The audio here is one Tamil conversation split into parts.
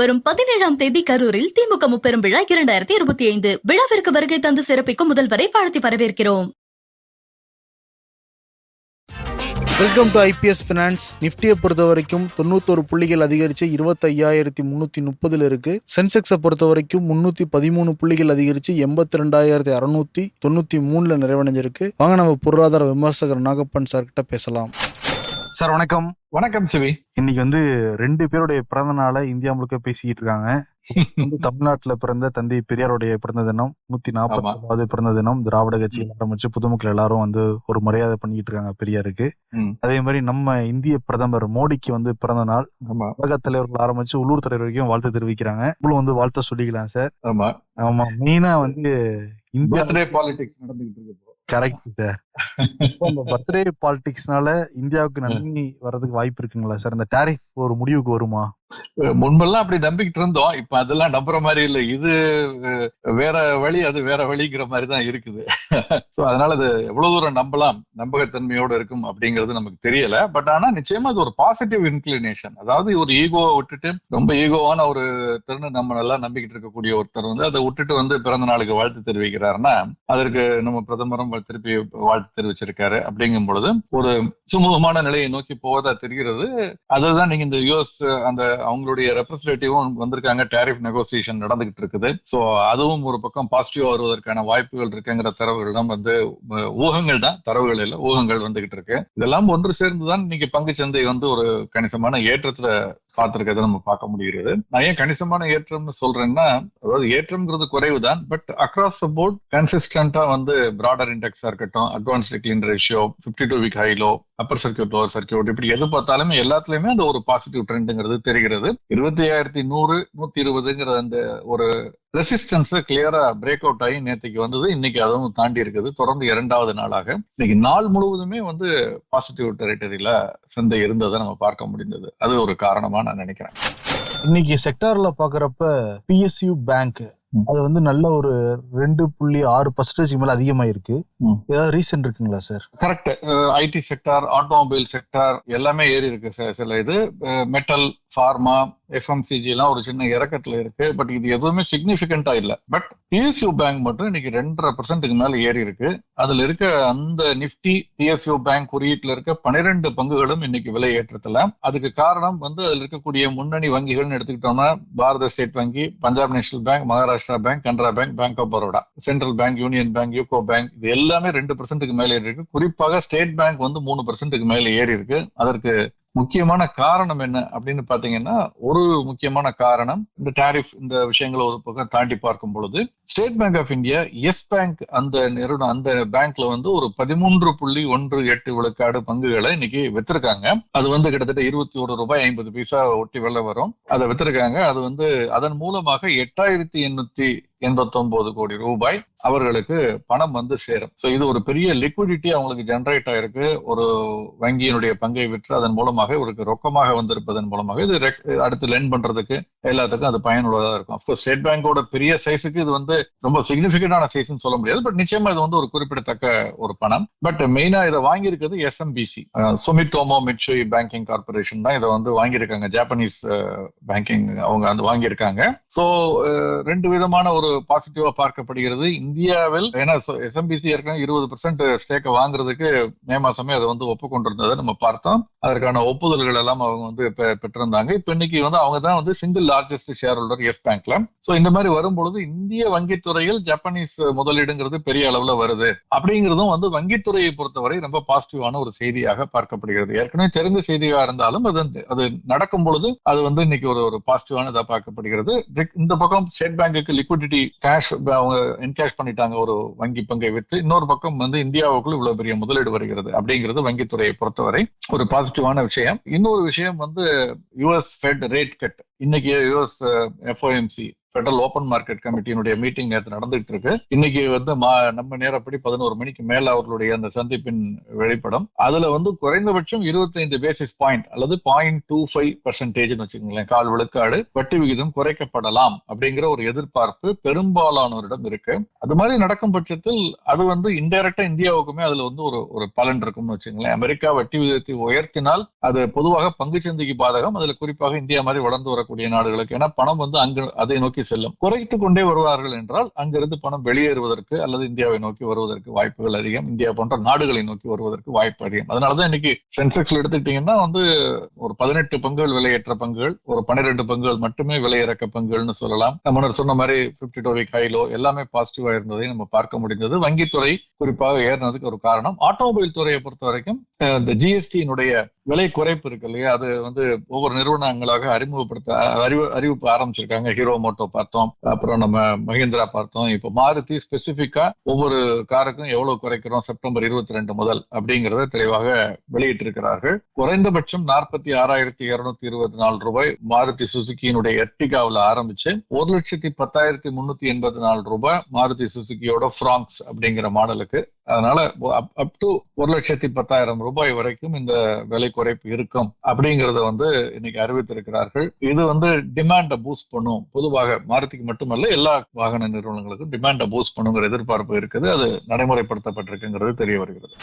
வரும் பதினேழாம் தேதி கரூரில் திமுக முப்பெரும் விழா இரண்டாயிரத்தி இருபத்தி ஐந்து. விழாவிற்கு வருகை தந்து சிறப்பிக்கும் முதல்வரை வாழ்த்தி வரவேற்கிறோம். வெல்கம் டு ஐபிஎஸ் ஃபினான்ஸ் நிஃப்டியை பொறுத்த வரைக்கும் தொண்ணூத்தோரு புள்ளிகள் அதிகரித்து இருபத்தையாயிரத்தி முந்நூற்றி முப்பதில் இருக்கு. சென்செக்ஸை பொறுத்த வரைக்கும் முந்நூற்றி பதிமூணு புள்ளிகள் அதிகரித்து எண்பத்தி ரெண்டாயிரத்தி அறநூற்றி தொண்ணூற்றி மூணில் நிறைவடைஞ்சிருக்கு. வாங்க நம்ம பொருளாதார விமர்சகர் நாகப்பன் சார்கிட்ட பேசலாம். சார் வணக்கம். வணக்கம் சிவி. இன்னைக்கு வந்து ரெண்டு பேருடைய பிறந்த நாளை இந்தியா முழுக்க பேசிக்கிட்டு இருக்காங்க. தமிழ்நாட்டுல பிறந்த தந்தை பெரியாருடைய பிறந்த தினம் நூத்தி நாற்பத்தி பிறந்த தினம் திராவிட கட்சியில் ஆரம்பிச்சு பொதுமக்கள் எல்லாரும் வந்து ஒரு மரியாதை பண்ணிட்டு இருக்காங்க பெரியாருக்கு. அதே மாதிரி நம்ம இந்திய பிரதமர் மோடிக்கு வந்து பிறந்த நாள் உலக தலைவர்கள் ஆரம்பிச்சு உள்ளூர் தலைவர் வரைக்கும் வாழ்த்து தெரிவிக்கிறாங்க. இவ்வளவு வந்து வாழ்த்த சொல்லிக்கலாம் சார். ஆமா. ஆமா மெயினா வந்து இந்தியா பாலிடிக்ஸ் நடந்துகிட்டு இருக்கு. கரெக்ட் சார் இந்த பர்த்டே பாலிடிக்ஸ்னால இந்தியாவுக்கு நன்மை வர்றதுக்கு வாய்ப்பு இருக்குங்களா சார் இந்த டாரிஃப் ஒரு முடிவுக்கு வருமா? முன்பெல்லாம் அப்படி நம்பிக்கிட்டு இருந்தோம். இப்ப அதெல்லாம் நம்புற மாதிரி இல்ல. இது வேற வழி அது வேற வழிங்கிற மாதிரி தான் இருக்குது. அதனால அது எவ்வளவு தூரம் நம்பலாம் நம்பகத்தன்மையோட இருக்கும் அப்படிங்கிறது நமக்கு தெரியல. பட் ஆனா நிச்சயமா அது ஒரு பாசிட்டிவ் இன்க்ளினேஷன் அதாவது ஒரு ஈகோவை விட்டுட்டு ரொம்ப ஈகோவான ஒரு திறனை நம்ம நல்லா நம்பிக்கிட்டு இருக்கக்கூடிய ஒருத்தர் வந்து அதை விட்டுட்டு வந்து பிறந்த நாளுக்கு வாழ்த்து தெரிவிக்கிறாருன்னா அதற்கு நம்ம பிரதமரும் திருப்பி வாழ்த்து தெரிவிச்சிருக்காரு. அப்படிங்கும் பொழுது ஒரு சுமூகமான நிலையை நோக்கி போவதா தெரிகிறது. அதுதான் நீங்க இந்த யூஎஸ் அந்த அவங்களுடைய ரெப்ரஸன்டேட்டிவும் வந்திருக்காங்க. டேரிஃப் நெகோசியேஷன் நடந்துகிட்டு இருக்குது. ஸோ அதுவும் ஒரு பக்கம் பாசிட்டிவா வருவதற்கான வாய்ப்புகள் இருக்குங்கிற தரவுகள்தான் வந்து ஊகங்கள் தான். தரவுகள் இல்லை ஊகங்கள் வந்துகிட்டு இருக்கு. இதெல்லாம் ஒன்று சேர்ந்துதான் இன்னைக்கு பங்கு சந்தை வந்து ஒரு கணிசமான ஏற்றத்துல பார்த்திருக்கிறத நம்ம பார்க்க முடிகிறது. நான் ஏன் கணிசமான ஏற்றம்னு சொல்றேன்னா அதாவது ஏற்றம்ங்கிறது குறைவு தான் பட் அக்ராஸ் த போர்ட் கன்சிஸ்டண்டா வந்து பிராடர் இண்டெக்ஸா இருக்கட்டும் advance decline ratio fifty two week high low upper circuit lower circuit இப்படி எது பார்த்தாலுமே எல்லாத்துலயுமே அந்த ஒரு பாசிட்டிவ் ட்ரெண்டுங்கிறது தெரிகிறது. இருபத்தி ஐயாயிரத்தி நூறு நூத்தி இருபதுங்கிற அந்த ஒரு ரெசிஸ்டன்ஸ் கிளியரா பிரேக் அவுட் ஆகி நேற்றுக்கு வந்தது. இன்னைக்கு அதுவும் தாண்டி இருக்குது. தொடர்ந்து இரண்டாவது நாளாக. இன்னைக்கு நாள் முழுவதுமே வந்து பாசிட்டிவ் டெரிட்டரியில சந்தை இருந்ததை நம்ம பார்க்க முடிந்தது. அது ஒரு காரணமா நான் நினைக்கிறேன். இன்னைக்கு செக்டார்ல பாக்குறப்ப பிஎஸ்யூ பேங்க் அது வந்து நல்ல ஒரு ரெண்டு புள்ளி ஆறு பர்சன்டேஜ் மேல அதிகமாயிருக்கு. ம். ஏதாவது ரீசன் இருக்குங்களா sir correct IT sector automobile sector எல்லாமே ஏறி இருக்கு சில- சில இது மெட்டல் ஃபார்மா எஃப்எம்சிஜி எல்லாம் ஒரு சின்ன இறக்கத்துல இருக்கு. பட் இது எதுவுமே சிக்னிபிகண்டா இல்ல. பட் பிஎஸ்யூ பேங்க் மட்டும் இன்னைக்கு ரெண்டரை பர்சன்ட்டுக்கு மேல ஏறி இருக்கு. அதுல இருக்க அந்த நிப்டி பிஎஸ்யூ பேங்க் குறியீட்டுல இருக்க பனிரெண்டு பங்குகளும் இன்னைக்கு விலை ஏற்றத்துல. அதுக்கு காரணம் வந்து அதுல இருக்கக்கூடிய முன்னணி வங்கிகள்னு எடுத்துக்கிட்டோம்னா பாரத ஸ்டேட் வங்கி Punjab national bank Maharashtra bank Canara bank bank of Baroda central bank union bank UCO bank இது எல்லாமே ரெண்டு பர்சன்ட்டுக்கு மேலே ஏறி இருக்கு குறிப்பாக ஸ்டேட் பேங்க் வந்து மூணு பர்சன்ட்டுக்கு மேலே ஏறி இருக்கு அதற்கு முக்கியமான காரணம் என்ன அப்படின்னு பாத்தீங்கன்னா ஒரு முக்கியமான காரணம் இந்த டாரிஃப் இந்த விஷயங்களை ஒரு பக்கம் தாண்டி பார்க்கும் பொழுது state bank of India Yes bank அந்த நிறுவனம் அந்த பேங்க்ல வந்து ஒரு பதிமூன்று புள்ளி ஒன்று எட்டு விழுக்காடு பங்குகளை இன்னைக்கு வித்திருக்காங்க. அது வந்து கிட்டத்தட்ட இருபத்தி ஒரு ரூபாய் ஐம்பது பைசா ஒட்டி வெள்ள வரும். அதை வித்திருக்காங்க. அது வந்து அதன் மூலமாக எட்டாயிரத்தி எண்ணூத்தி எண்பத்தொன்பது கோடி ரூபாய் அவர்களுக்கு பணம் வந்து சேரும். ஸோ இது ஒரு பெரிய லிக்விடிட்டி அவங்களுக்கு ஜென்ரேட் ஆயிருக்கு. ஒரு வங்கியினுடைய பங்கை விற்று அதன் மூலமாக இவருக்கு ரொக்கமாக வந்திருப்பதன் மூலமாக இது அடுத்து லென் பண்றதுக்கு எல்லாத்துக்கும் அது பயனுள்ளதாக இருக்கும். அப்கோர்ஸ் ஸ்டேட் பேங்கோட பெரிய சைஸுக்கு இது வந்து ரொம்ப சிக்னிபிகண்டான சைஸ்னு சொல்ல முடியாது. பட் நிச்சயமா இது வந்து ஒரு குறிப்பிடத்தக்க ஒரு பணம். பட் மெயினா இதை வாங்கியிருக்கிறது SMBC Sumitomo Mitsui banking corporation தான் இதை வந்து வாங்கியிருக்காங்க. ஜாப்பனீஸ் பேங்கிங் அவங்க வந்து வாங்கியிருக்காங்க. ஸோ ரெண்டு விதமான ஒரு பாசிட்டிவா பார்க்கப்படுகிறது. இந்தியாவில் ஏன்னா எஸ்எம்பிசி ஏற்கனவே இருபது பெர்சென்ட் ஸ்டேக்கை வாங்குறதுக்கு மே மாசமே அதை வந்து ஒப்புக்கொண்டிருந்ததை நம்ம பார்த்தோம். அதற்கான ஒப்புதல்கள் எல்லாம் அவங்க வந்து பெற்றிருந்தாங்க. இப்ப இன்னைக்கு வந்து அவங்க தான் வந்து single largest share holder Yes பேங்க்ல சோ இந்த மாதிரி வரும்பொழுது இந்திய வங்கித்துறையில் ஜப்பானீஸ் முதலீடுங்கிறது பெரிய அளவுல வருது. அப்படிங்கிறதும் வந்து வங்கித்துறையை பொறுத்தவரை ரொம்ப பாசிட்டிவான ஒரு செய்தியாக பார்க்கப்படுகிறது. ஏற்கனவே தெரிந்த செய்தியா இருந்தாலும் அது வந்து- அது நடக்கும் பொழுது அது வந்து இன்னைக்கு ஒரு ஒரு பாசிட்டிவான இதாக பார்க்கப்படுகிறது. இந்த பக்கம் ஸ்டேட் பேங்குக்கு லிக்விடிட்டி கேஷ் அவங்க என்கேஷ் பண்ணிட்டாங்க. ஒரு வங்கி பங்கை விற்று இன்னொரு பக்கம் வந்து இந்தியாவுக்குள்ள இவ்வளவு பெரிய முதலீடு வருகிறது அப்படிங்கிறது வங்கித்துறையை பொறுத்தவரை ஒரு பாசிட்டிவான விஷயம். இன்னொரு விஷயம் வந்து யுஎஸ் ஃபெட் ரேட் கட் இன்னைக்கு US FOMC federal open market கமிட்டியினுடைய meeting நேற்று நடந்துட்டு இருக்கு. இன்னைக்கு வந்து நம்ம நேரப்படி பதினோரு மணிக்கு மேல அவர்களுடைய அந்த சந்திப்பின் வெளிப்படம். அதுல வந்து குறைந்தபட்சம் 25 பேசிஸ் பாயிண்ட் அல்லது பாயிண்ட் டூ ஃபைவ் பர்சன்டேஜ் வச்சுக்கோங்களேன். கால் விழுக்காடு வட்டி விகிதம் குறைக்கப்படலாம் அப்படிங்கிற ஒரு எதிர்பார்ப்பு பெரும்பாலானோரிடம் இருக்கு. அது மாதிரி நடக்கும் பட்சத்தில் அது வந்து இன்டைரக்டா இந்தியாவுக்குமே அதுல வந்து ஒரு ஒரு பலன் இருக்கும்னு வச்சுங்களேன் அமெரிக்கா வட்டி விகிதத்தை உயர்த்தினால் அது பொதுவாக பங்கு சந்தைக்கு பாதகம். அதுல குறிப்பாக இந்தியா மாதிரி வளர்ந்து வரக்கூடிய நாடுகளுக்கு. ஏன்னா பணம் வந்து அங்கு அதை நோக்கி செல்லும். குறைத்து கொண்டே வருவார்கள் என்றால் அங்கிருந்து பணம் வெளியேறுவதற்கு அல்லது இந்தியாவை நோக்கி வருவதற்கு வாய்ப்புகள் அதிகம். இந்தியா போன்ற நாடுகளை நோக்கி வருவதற்கு வாய்ப்பு அதிகம். அதனாலதான் இன்னைக்கு சென்செக்ஸ்ல எடுத்துக்கிட்டீங்கன்னா வந்து ஒரு பதினெட்டு பங்குகள் விலையேற்ற பங்குகள் ஒரு பன்னிரெண்டு பங்குகள் மட்டுமே விலையிறக்க பங்குகள்னு சொல்லலாம். நம்ம முன்னர் சொன்ன மாதிரி பிப்டி டோ வீக் ஹைலோ எல்லாமே பாசிட்டிவா இருந்ததை நம்ம பார்க்க முடிந்தது. வங்கித்துறை குறிப்பாக ஏறினதுக்கு ஒரு காரணம். ஆட்டோமொபைல் துறையை பொறுத்த வரைக்கும் இந்த ஜிஎஸ்டியினுடைய விலை குறைப்பு இருக்கு இல்லையா? அது வந்து ஒவ்வொரு நிறுவனங்களாக அறிமுகப்படுத்த அறிவு அறிவிப்பு ஆரம்பிச்சிருக்காங்க. ஹீரோ மோட்டோ பார்த்தோம். அப்புறம் நம்ம மஹிந்திரா பார்த்தோம். இப்போ மாருதி ஸ்பெசிபிக்கா ஒவ்வொரு காருக்கும் எவ்வளவு குறைக்கிறோம்? செப்டம்பர் இருபத்தி ரெண்டு முதல் அப்படிங்கறத தெளிவாக வெளியிட்டிருக்கிறார்கள். குறைந்தபட்சம் நாற்பத்தி ஆறாயிரத்தி இருநூத்தி இருபத்தி நாலு ரூபாய் மாருதி சுசுக்கியினுடைய எர்டிகாவில் ஆரம்பிச்சு ஒரு லட்சத்தி பத்தாயிரத்தி முன்னூத்தி எண்பத்தி நாலு ரூபாய் மாருதி சுசுக்கியோட ஃப்ராங்க்ஸ் அப்படிங்கிற மாடலுக்கு அதனால அப் டு ஒரு லட்சத்தி பத்தாயிரம் ரூபாய் வரைக்கும் இந்த விலை குறைப்பு இருக்கும் அப்படிங்கறத வந்து இன்னைக்கு அறிவித்திருக்கிறார்கள். இது வந்து டிமாண்டை பூஸ்ட் பண்ணும். பொதுவாக மாருதிக்கு மட்டுமல்ல எல்லா வாகன நிறுவனங்களுக்கும் டிமாண்டை பூஸ்ட் பண்ணுங்கிற எதிர்பார்ப்பு இருக்குது. அது நடைமுறைப்படுத்தப்பட்டிருக்குங்கிறது தெரிய வருகிறது.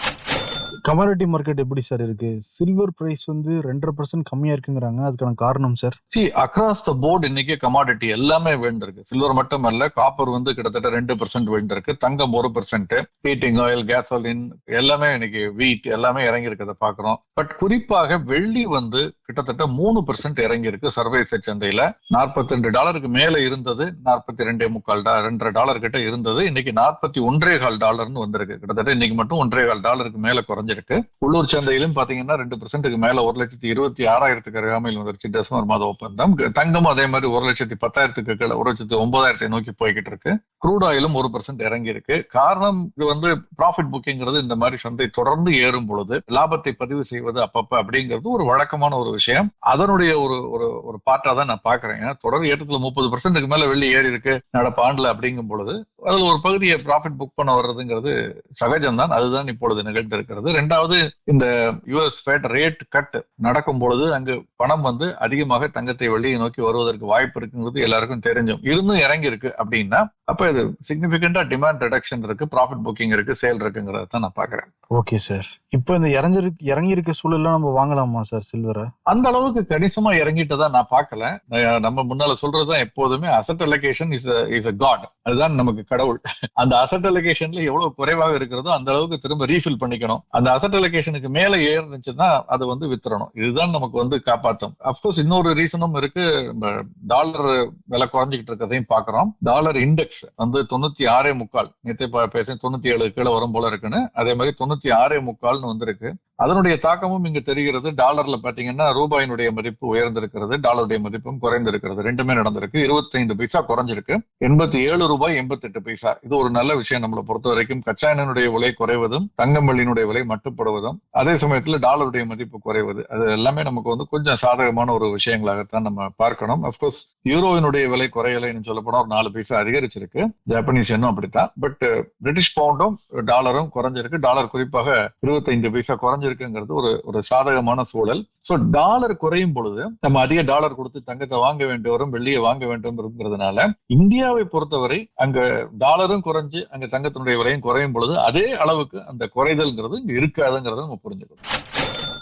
கமாடிட்டி மார்க்கெட் எப்படி சார் இருக்கு? சில்வர் பிரைஸ் வந்து ரெண்டரை பர்சன்ட் கம்மியா இருக்குங்கிறாங்க. அதுக்கான காரணம் sir see across the board இன்னைக்கு கமாடிட்டி எல்லாமே விழுந்திருக்கு. சில்வர் மட்டும் அல்ல காப்பர் வந்து கிட்டத்தட்ட ரெண்டு பர்சன்ட் வேண்டு இருக்கு தங்கம் ஒரு பர்சன்ட் ஹீட்டிங் ஆயில் கேசோலின் எல்லாமே இன்னைக்கு வீட் எல்லாமே இறங்கி இருக்கிறத பாக்குறோம் பட் குறிப்பாக வெள்ளி வந்து கிட்டத்தட்ட மூணு பெர்சென்ட் இறங்கி இருக்கு சர்வதேச சந்தையில. நாற்பத்தி ரெண்டு டாலருக்கு மேல இருந்தது நாற்பத்தி ரெண்டே முக்கால் ரெண்டரை டாலர் கிட்ட இருந்தது. இன்னைக்கு நாற்பத்தி ஒன்றே கால் டாலர்னு வந்திருக்கு. கிட்டத்தட்ட இன்னைக்கு மட்டும் ஒன்றே கால் டாலருக்கு மேல குறைஞ்சிருக்கு. உள்ளூர் சந்தையிலும் பாத்தீங்கன்னா ரெண்டு பெர்சென்ட்டுக்கு மேல ஒரு லட்சத்தி இருபத்தி ஆறாயிரத்துக்கு அருகாமையில் வந்துருச்சு. டிசம்பர் மாத ஒப்பந்தம் தங்கம் அதே மாதிரி ஒரு லட்சத்தி பத்தாயிரத்துக்கு கீழே ஒரு லட்சத்தி ஒன்பதாயிரத்தை நோக்கி போய்கிட்டு இருக்கு. க்ரூட் ஆயிலும் ஒரு பெர்சென்ட் இறங்கி இருக்கு காரணம் இது வந்து ப்ராஃபிட் புக்கிங்கிறது இந்த மாதிரி சந்தை தொடர்ந்து ஏறும் பொழுது லாபத்தை பதிவு செய்வது அப்பப்ப அப்படிங்கிறது ஒரு வழக்கமான ஒரு விஷயம். அதனுடைய ஒரு ஒரு ஒரு பார்ட்டா தான் நான் பாக்குறேன் தொடர் ஏற்றத்துல முப்பது பெர்சென்ட்டுக்கு மேல வெள்ளி ஏறி இருக்கு. நடப்பு ஆண்டுல அப்படிங்கும் பொழுது அதுல ஒரு பகுதியை ப்ராஃபிட் புக் பண்ண வர்றதுங்கிறது சகஜம்தான் அதுதான் இப்பொழுது நிகழ்ந்து இருக்கிறது. ரெண்டாவது இந்த யுஎஸ் ஃபேட் ரேட் கட் நடக்கும் பொழுது அங்கு பணம் வந்து அதிகமாக தங்கத்தை வெள்ளியை நோக்கி வருவதற்கு வாய்ப்பு இருக்குங்கிறது எல்லாருக்கும் தெரிஞ்சும். இருந்தும் இறங்கி இருக்கு அப்படின்னா அப்ப இது சிக்னிபிகண்டா டிமாண்ட் ரிடக்ஷன் இருக்கு ப்ராஃபிட் புக்கிங் இருக்கு சேல் இருக்குங்கிறத தான் நான் பாக்குறேன் ஓகே சார் இப்போ இந்த இறஞ்சிருக்கு இறங்கி இருக்க சூழல்ல நம்ம வாங்கலாமா சார் சில்வரை அந்த அளவுக்கு கணிசமா இறங்கிட்டதா நான் பார்க்கல. நம்ம முன்னால சொல்றதுதான் எப்போதுமே asset allocation is is a God அதுதான் நமக்கு கடவுள். அந்த அசட் அலோகேஷன்ல எவ்வளவு குறைவாக இருக்கிறதோ அந்த அளவுக்கு திரும்ப ரீஃபில் பண்ணிக்கணும். அந்த அசட் அலோகேஷனுக்கு மேல ஏறுனுச்சுன்னா அதை வந்து வித்துறணும். இதுதான் நமக்கு வந்து காப்பாத்தும். அப்கோர்ஸ் இன்னொரு ரீசனும் இருக்கு. டாலர் விலை குறைஞ்சிக்கிட்டு இருக்கிறதையும் பாக்குறோம் டாலர் இண்டெக்ஸ் வந்து தொண்ணூத்தி ஆறே முக்கால் நேற்று பேச தொண்ணூத்தி ஏழு கீழே வரும் போல இருக்குன்னு. அதே மாதிரி தொண்ணூத்தி ஆறே முக்கால்னு வந்திருக்கு. அதனுடைய தாக்கமும் இங்கு தெரிகிறது. டாலர்ல பாத்தீங்கன்னா ரூபாயினுடைய மதிப்பு உயர்ந்திருக்கிறது. டாலருடைய மதிப்பும் குறைந்திருக்கிறது. ரெண்டுமே நடந்திருக்கு. 25 பைசா குறைஞ்சிருக்கு. எண்பத்தி ஏழு ரூபாய் எண்பத்தி எட்டு பைசா. இது ஒரு நல்ல விஷயம் நம்மளை பொறுத்த வரைக்கும். கச்சா எண்ணெயினுடைய விலை குறைவதும் தங்கம் வெள்ளியினுடைய விலை மட்டுப்படுவதும் அதே சமயத்துல டாலருடைய மதிப்பு குறைவது. அது எல்லாமே நமக்கு வந்து கொஞ்சம் சாதகமான ஒரு விஷயங்களாகத்தான் நம்ம பார்க்கணும். அப்கோர்ஸ் யூரோவினுடைய விலை குறையலைன்னு சொல்லப்போனா ஒரு நாலு பைசா அதிகரிச்சிருக்கு. ஜாப்பனீஸ் எண்ணும் அப்படித்தான். பட் பிரிட்டிஷ் பவுண்டும் டாலரும் குறைஞ்சிருக்கு. டாலர் குறிப்பாக 25 பைசா குறைஞ்சிருக்கு. இருக்குங்கிறது ஒரு ஒரு சாதகமான சூழல். ஸோ டாலர் குறையும் பொழுது நம்ம அதிக டாலர் கொடுத்து தங்கத்தை வாங்க வேண்டி வரும் வெள்ளியை வாங்க வேண்டும் இருக்கிறதுனால இந்தியாவை பொறுத்தவரை அங்க டாலரும் குறைஞ்சு அங்க தங்கத்தினுடைய விலையும் குறையும் பொழுது அதே அளவுக்கு அந்த குறைதல்ங்கிறது இங்க இருக்காதுங்கிறத நம்ம புரிஞ்சுக்கணும்.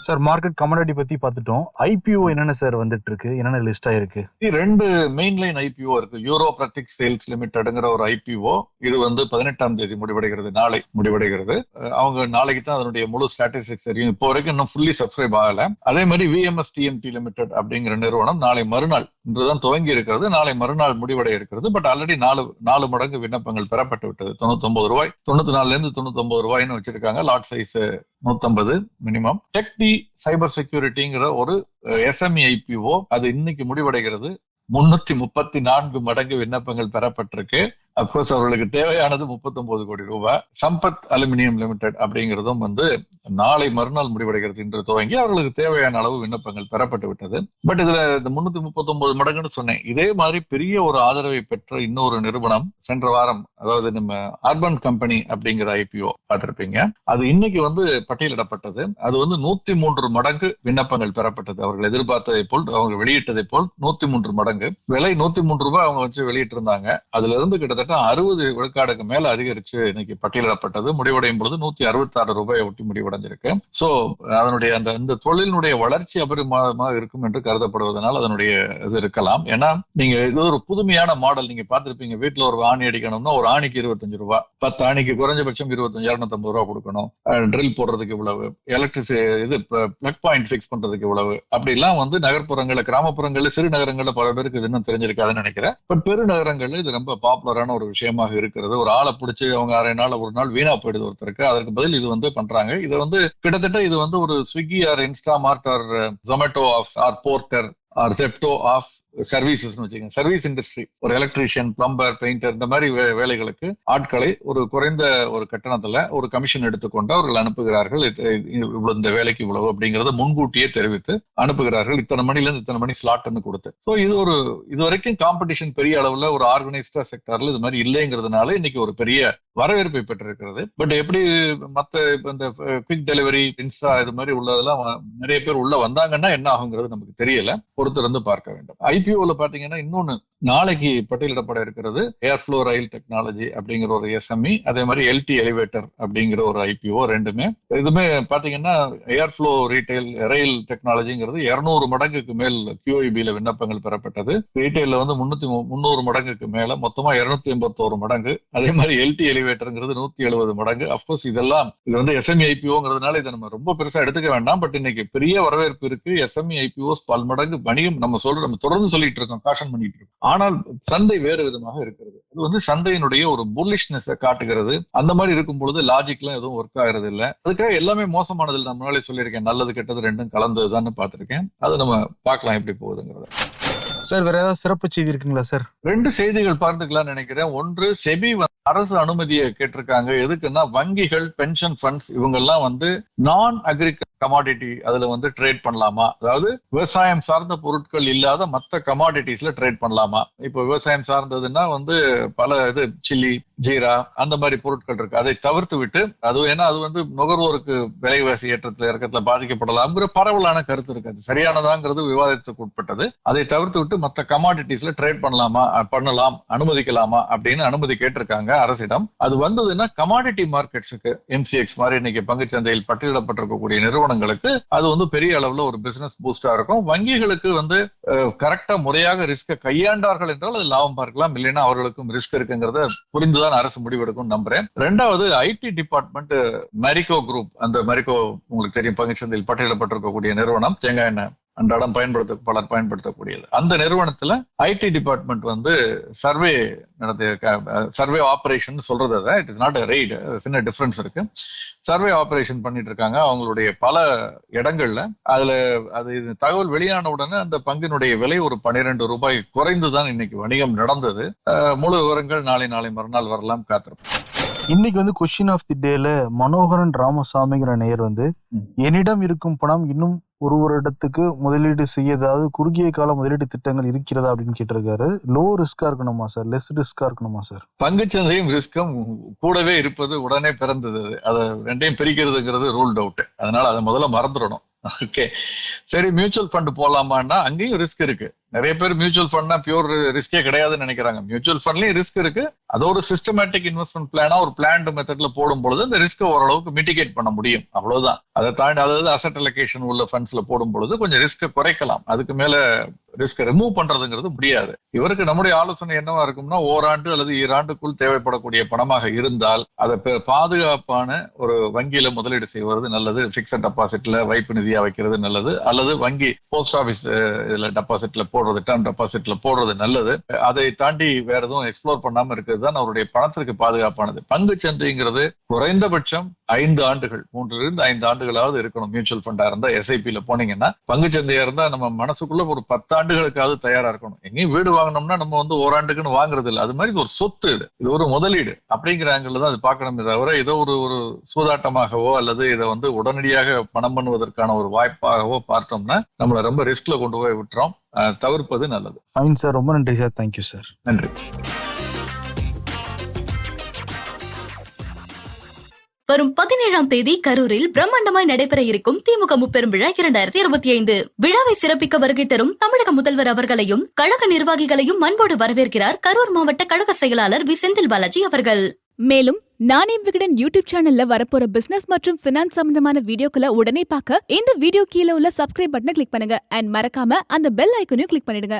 சார் மார்க்கெட் கமாடிட்டி பத்தி பார்த்துட்டோம். ஐபிஓ என்னென்ன சார் வந்துட்டு இருக்கு என்னென்ன லிஸ்ட் ஆயிருக்கு? இது ரெண்டு மெயின் லைன் ஐபிஓ இருக்கு. யூரோ பிராக்டிக் சேல்ஸ் லிமிடெடுங்கிற ஒரு ஐபிஓ இது வந்து பதினெட்டாம் தேதி முடிவடைகிறது. நாளை முடிவடைகிறது. அவங்க நாளைக்கு தான் அதனுடைய முழு ஸ்டாட்டிஸ்டிக்ஸ் தெரியும். இப்போ வரைக்கும் இன்னும் ஃபுல்லி சப்ஸ்கிரைப் ஆகல. அதே மாதிரி விஎம்எஸ் டிஎம்டி லிமிடெட் அப்படிங்கிற நிறுவனம் நாளை மறுநாள் இன்றுதான் துவங்கி இருக்கிறது. நாளை மறுநாள் முடிவடைய இருக்கிறது. பட் ஆல்ரெடி நாலு நாலு மடங்கு விண்ணப்பங்கள் பெறப்பட்டு விட்டது தொண்ணூத்தி ரூபாய். தொண்ணூத்தி நாலுல இருந்து தொண்ணூத்தி ரூபாய்னு வச்சிருக்காங்க. லாட் சைஸ் நூத்தம்பது மினிமம் டெக்டி சைபர் செக்யூரிட்டிங்கிற ஒரு எஸ்எம்இ ஐபிஓ அது இன்னைக்கு முடிவடைகிறது. முன்னூத்தி முப்பத்தி நான்கு மடங்கு விண்ணப்பங்கள் பெறப்பட்டிருக்கு. அப்கோர்ஸ் அவர்களுக்கு தேவையானது 39 கோடி ரூபாய். சம்பத் அலுமினியம் லிமிடெட் அப்படிங்கிறதும் வந்து நாளை மறுநாள் முடிவடைகிறது. என்று துவங்கி அவர்களுக்கு தேவையான அளவு விண்ணப்பங்கள் பெறப்பட்டு விட்டது. பட் இதுல இந்த முன்னூத்தி முப்பத்தொன்பது மடங்குன்னு சொன்னேன். இதே மாதிரி பெரிய ஒரு ஆதரவை பெற்ற இன்னொரு நிறுவனம் சென்ற வாரம் அதாவது நம்ம அர்பன் கம்பெனி அப்படிங்கிற ஐபிஓ பார்த்திருப்பீங்க. அது இன்னைக்கு வந்து பட்டியலிடப்பட்டது. அது வந்து நூத்தி மூன்று மடங்கு விண்ணப்பங்கள் பெறப்பட்டது. அவர்கள் எதிர்பார்த்ததை போல் அவங்க வெளியிட்டதை போல் நூத்தி மூன்று மடங்கு. விலை நூத்தி மூன்று ரூபாய் அவங்க வச்சு வெளியிட்டு இருந்தாங்க அதுல இருந்து கிட்டத்தட்ட அறுபது விழுக்காடுக்கு மேல அதிகரிச்சு இன்னைக்கு பட்டியலிடப்பட்டது. முடிவடையும் பொழுது நூத்தி அறுபத்தி ஆறு ரூபாயை ஒட்டி முடிவடைஞ்சிருக்கு. சோ அதனுடைய அந்த இந்த தொழிலினுடைய வளர்ச்சி அபரிமாதமாக இருக்கும் என்று கருதப்படுவதனால் அதனுடைய இது இருக்கலாம். ஏன்னா நீங்க இது ஒரு புதுமையான மாடல். நீங்க பார்த்திருப்பீங்க வீட்டுல ஒரு ஆணி அடிக்கணும்னா ஒரு ஆணிக்கு இருபத்தஞ்சு ரூபாய் பத்து ஆணிக்கு குறைஞ்சபட்சம் இருபத்தஞ்சு இரநூத்தம்பது ரூபா கொடுக்கணும். ட்ரில் போடுறதுக்கு இவ்வளவு எலக்ட்ரிசி இது பிளக் பாயிண்ட் ஃபிக்ஸ் பண்றதுக்கு இவ்வளவு. அப்படி எல்லாம் வந்து நகர்ப்புறங்கள்ல கிராமப்புறங்கள்ல சிறு நகரங்கள்ல பல பேருக்கு இது இன்னும் தெரிஞ்சிருக்காதுன்னு நினைக்கிறேன். பட் பெருநகரங்கள்ல இது ரொம்ப பாப்புலரான ஒரு விஷயமாக இருக்கிறது. ஒரு ஆளை பிடிச்சி அவங்க அரை நாள் ஒரு நாள் வீணா போயிடுது ஒருத்தருக்கு. அதற்கு பதில் இது வந்து பண்றாங்க. இது வந்து கிட்டத்தட்ட இது வந்து ஒரு Swiggy or Instamart or Zomato of or Porter or Zepto of சர்வீசஸ்னு வச்சுக்கோங்க. சர்வீஸ் இண்டஸ்ட்ரி ஒரு எலக்ட்ரீஷியன் பிளம்பர் பெயிண்டர் இந்த மாதிரி வே- வேலைகளுக்கு ஆட்களை ஒரு குறைந்த ஒரு கட்டணத்துல ஒரு கமிஷன் எடுத்துக்கொண்டு அவர்கள் அனுப்புகிறார்கள். இவ்வளவு இந்த வேலைக்கு இவ்வளவு அப்படிங்கறத முன்கூட்டியே தெரிவித்து அனுப்புகிறார்கள். இத்தனை மணில இருந்து இத்தனை மணி ஸ்லாட்னு கொடுத்து. சோ இது ஒரு இது வரைக்கும் காம்படிஷன் பெரிய அளவுல ஒரு ஆர்கனைஸ்டா செக்டர்ல இது மாதிரி இல்லைங்கிறதுனால இன்னைக்கு ஒரு பெரிய வரவேற்பை பெற்றிருக்கிறது. பட் எப்படி மத்த இப்ப இந்த குவிக் டெலிவரி இன்ஸ்டா இது மாதிரி உள்ளதெல்லாம் நிறைய பேர் உள்ள வந்தாங்கன்னா என்ன ஆகுங்கிறது நமக்கு தெரியல. பொறுத்திருந்து பார்க்க வேண்டும். ஐபிஓல பாத்தீங்கன்னா இன்னொன்னு நாளைக்கு பட்டியலிடப்பட இருக்கிறது ஏர்ஃப்ளோ ரயில் டெக்னாலஜி அப்படிங்கிற ஒரு எஸ்எம்இ அதே மாதிரி எல்டி எலிவேட்டர் அப்படிங்கிற ஒரு ஐபிஓ ரெண்டுமே. இதுமே பாத்தீங்கன்னா ஏர் ஃப்ளோ ரீட்டைல் ரயில் டெக்னாலஜிங்கிறது இருநூறு மடங்குக்கு மேல் கியூஐபியில விண்ணப்பங்கள் பெறப்பட்டது. ரீட்டைல்ல வந்து முன்னூத்தி முந்நூறு மடங்குக்கு மேல மொத்தமா இருநூத்தி எண்பத்தோரு மடங்கு. அதே மாதிரி எல்டி எலிவேட்டருங்கிறது நூத்தி எழுபது மடங்கு. அப்கோர்ஸ் இதெல்லாம் இது வந்து எஸ்எம்இ ஐபிஓங்கிறதுனால இதை நம்ம ரொம்ப பெருசா எடுத்துக்க வேண்டாம். பட் இன்னைக்கு பெரிய வரவேற்பு இருக்கு. எஸ்எம்இ ஐபிஓஸ் பல் மடங்கு வணிகம் நம்ம சொல்ற நம்ம தொடர்ந்து சொல்லிட்டு இருக்கோம் காஷன் பண்ணிட்டு இருக்கோம். ஆனால் சந்தை வேறு விதமாக இருக்கிறது. இது வந்து சந்தையினுடைய ஒரு புல்லிஷ்னஸ் காட்டுகிறது. அந்த மாதிரி இருக்கும் பொழுது லாஜிக்லாம் எதுவும் ஒர்க் ஆகிறது இல்ல. அதுக்காக எல்லாமே மோசமானது. நான் முன்னாலே சொல்லியிருக்கேன். நல்லது கெட்டது ரெண்டும் கலந்ததுதான் பார்த்திருக்கேன். அதை நம்ம பார்க்கலாம் எப்படி போகுதுங்கிறத. சார் வேற ஏதாவது சிறப்பு செய்தி இருக்குங்களா சார் ரெண்டு செய்திகள் பார்த்துக்கலாம்னு நினைக்கிறேன். ஒன்று செபி அரசு அனுமதியை கேட்டிருக்காங்க. எதுக்குன்னா வங்கிகள் பென்ஷன் ஃபண்ட்ஸ் இவங்க எல்லாம் வந்து நான் அக்ரிகல் கமாடிட்டி அதுல வந்து ட்ரேட் பண்ணலாமா? அதாவது விவசாயம் சார்ந்த பொருட்கள் இல்லாத மற்ற கமாடிட்டிஸ்ல ட்ரேட் பண்ணலாமா? இப்போ விவசாயம் சார்ந்ததுன்னா வந்து பல இது சில்லி ஜீரா அந்த மாதிரி பொருட்கள் இருக்கு. அதை தவிர்த்து விட்டு அது ஏன்னா அது வந்து நுகர்வோருக்கு விலைவாசி ஏற்றத்துல இறக்கத்துல பாதிக்கப்படலாம்ங்கிற பரவலான கருத்து இருக்கு. அது சரியானதாங்கிறது விவாதத்துக்கு உட்பட்டது. அதை தவிர்த்து விட்டு மற்ற கமாடிட்டிஸ்ல ட்ரேட் பண்ணலாமா? பண்ணலாம். அனுமதிக்கலாமா? அப்படின்னு அனுமதி கேட்டிருக்காங்க அரசிடம். அது வந்ததுன்னா கமாடிட்டி மார்க்கெட்ஸுக்கு எம்சிஎக்ஸ் மாதிரி இன்னைக்கு பங்குச்சந்தையில் பட்டியலிடப்பட்டிருக்கக்கூடிய நிறுவனங்களுக்கு அது வந்து பெரிய அளவுல ஒரு பிசினஸ் பூஸ்டா இருக்கும். வங்கிகளுக்கு வந்து கரெக்டா முறையாக ரிஸ்க கையாண்டார்கள் என்றால் அது லாபம் பார்க்கலாம். இல்லைன்னா அவர்களுக்கும் ரிஸ்க் இருக்குங்கிறத புரிந்துதான் அரசு முடிவெடுக்கும் நம்புறேன். ரெண்டாவது ஐடி டிபார்ட்மெண்ட் மெரிகோ குரூப் அந்த மெரிகோ உங்களுக்கு தெரியும் பங்குச்சந்தையில் பட்டியலிடப்பட்டிருக்கக்கூடிய நிறுவனம். தேங்காய் எண்ணெய். அன்றாடம் பயன்படுத்த பலர் பயன்படுத்தக்கூடியது. அந்த நிறுவனத்துல ஐடி டிபார்ட்மெண்ட் வந்து சர்வே நடத்திய சர்வே ஆபரேஷன் சொல்றது அதை இட் இஸ் நாட் ரெய்டு சின்ன டிஃபரன்ஸ் இருக்கு. சர்வே ஆபரேஷன் பண்ணிட்டு இருக்காங்க. அவங்களுடைய பல இடங்கள்ல அதுல அது இது தகவல் வெளியான உடனே அந்த பங்கினுடைய விலை ஒரு பன்னிரெண்டு ரூபாய் குறைந்துதான் இன்னைக்கு வணிகம் நடந்தது. முழு விவரங்கள் நாளை நாளை மறுநாள் வரலாம். காத்திருப்போம். இன்னைக்கு வந்து கொஸ்டின் ஆஃப் தி டேல மனோகரன் ராமசாமிங்கிற நேயர் வந்து. என்னிடம் இருக்கும் பணம் இன்னும் ஒரு வருடத்துக்கு முதலீடு செய்ய ஏதாவது குறுகிய கால முதலீடு திட்டங்கள் இருக்கிறதா? அப்படின்னு கேட்டிருக்காரு. லோ ரிஸ்கா இருக்கணுமா சார் லெஸ் ரிஸ்கா இருக்கணுமா சார் பங்குச்சந்தையும் ரிஸ்க்கும் கூடவே இருப்பது உடனே பிறந்தது. அது. ரெண்டையும் பிரிக்கிறதுங்கிறது ரூல்ட் அவுட் அதனால அதை முதல்ல மறந்துடணும். ஓகே சரி மியூச்சுவல் ஃபண்ட் போலாமான்னா அங்கேயும் ரிஸ்க் இருக்கு. நிறைய பேர் மியூச்சுவல் ஃபண்ட்னா பியூர் ரிஸ்கே கிடையாதுன்னு நினைக்கிறாங்க. மியூச்சுவல் ஃபண்ட்லயும் ரிஸ்க் இருக்கு. அது ஒரு சிஸ்டமேட்டிக் இன்வெஸ்ட்மெண்ட் பிளானா ஒரு பிளான்டு மெத்தட்ல போடும் பொழுது இந்த ரிஸ்க் ஓரளவுக்கு மிட்டிகேட் பண்ண முடியும். அவ்வளவுதான். அதை தாண்டி அதாவது அசட் அலோகேஷன் உள்ள ஃபண்ட்ஸ்ல போடும் பொழுது கொஞ்சம் ரிஸ்க் குறைக்கலாம். அதுக்கு மேல ரிஸ்க் ரிமூவ் பண்றதுங்கிறது முடியாது. இவருக்கு நம்முடைய ஆலோசனை என்னவா இருக்கும்னா ஓராண்டு அல்லது ஈராண்டுக்குள் தேவைப்படக்கூடிய பணமாக இருந்தால் அதை பாதுகாப்பான ஒரு வங்கியில முதலீடு செய்வது நல்லது. பிக்சட் டெபாசிட்ல வைப்பு நிதியா வைக்கிறது நல்லது. அல்லது வங்கி போஸ்ட் ஆபீஸ் இதுல டெபாசிட்ல போடுறது டேர்ம் டெபாசிட்ல போடுறது நல்லது. அதை தாண்டி வேற எதுவும் எக்ஸ்ப்ளோர் பண்ணாம இருக்கிறது தான் அவருடைய பணத்திற்கு பாதுகாப்பானது. பங்கு சந்தைங்கிறது குறைந்தபட்சம் ஐந்து ஆண்டுகள் மூன்றிலிருந்து ஐந்து ஆண்டுகளாவது இருக்கணும். மியூச்சுவல் ஃபண்டா இருந்தா எஸ்ஐபில போனீங்கன்னா பங்குச்சந்தையா இருந்தா நம்ம மனசுக்குள்ள ஒரு பத்து ஆண்டுகளுக்காவது தயாரா இருக்கணும். எங்கேயும் வீடு வாங்கினோம்னா நம்ம வந்து ஓராண்டுக்குன்னு வாங்குறது இல்லை அது மாதிரி இது ஒரு சொத்து இது. இது ஒரு முதலீடு. அப்படிங்கிற ஆங்கிள் தான் அது பார்க்கணுமே தவிர ஏதோ ஒரு ஒரு சூதாட்டமாகவோ அல்லது இதை வந்து உடனடியாக பணம் பண்ணுவதற்கான ஒரு வாய்ப்பாகவோ பார்த்தோம்னா நம்மளை ரொம்ப ரிஸ்க்ல கொண்டு போய் விட்டுறோம். தவிர்ப்பது நல்லது. ஃபைன் சார் ரொம்ப நன்றி சார் தேங்க்யூ சார் நன்றி. வரும் பதினேழாம் தேதி கரூரில் பிரம்மாண்டமாய் நடைபெற இருக்கும் திமுக முப்பெரும் விழா இரண்டாயிரத்தி இருபத்தி ஐந்து. விழாவை சிறப்பிக்க வருகை தரும் தமிழக முதல்வர் அவர்களையும் கழக நிர்வாகிகளையும் அன்போடு வரவேற்கிறார் கரூர் மாவட்ட கழக செயலாளர் வி. செந்தில் பாலாஜி அவர்கள். மேலும் நானே விகடன் யூடியூப் சேனல்ல வரப்போற பிசினஸ் மற்றும் பினான்ஸ் சம்பந்தமான வீடியோக்களை உடனே பார்க்க இந்த வீடியோ கீழே உள்ள சப்ஸ்கிரைப் பட்டனை கிளிக் பண்ணுங்க. அண்ட் மறக்காம அந்த பெல் ஐக்கனையும் கிளிக் பண்ணிடுங்க.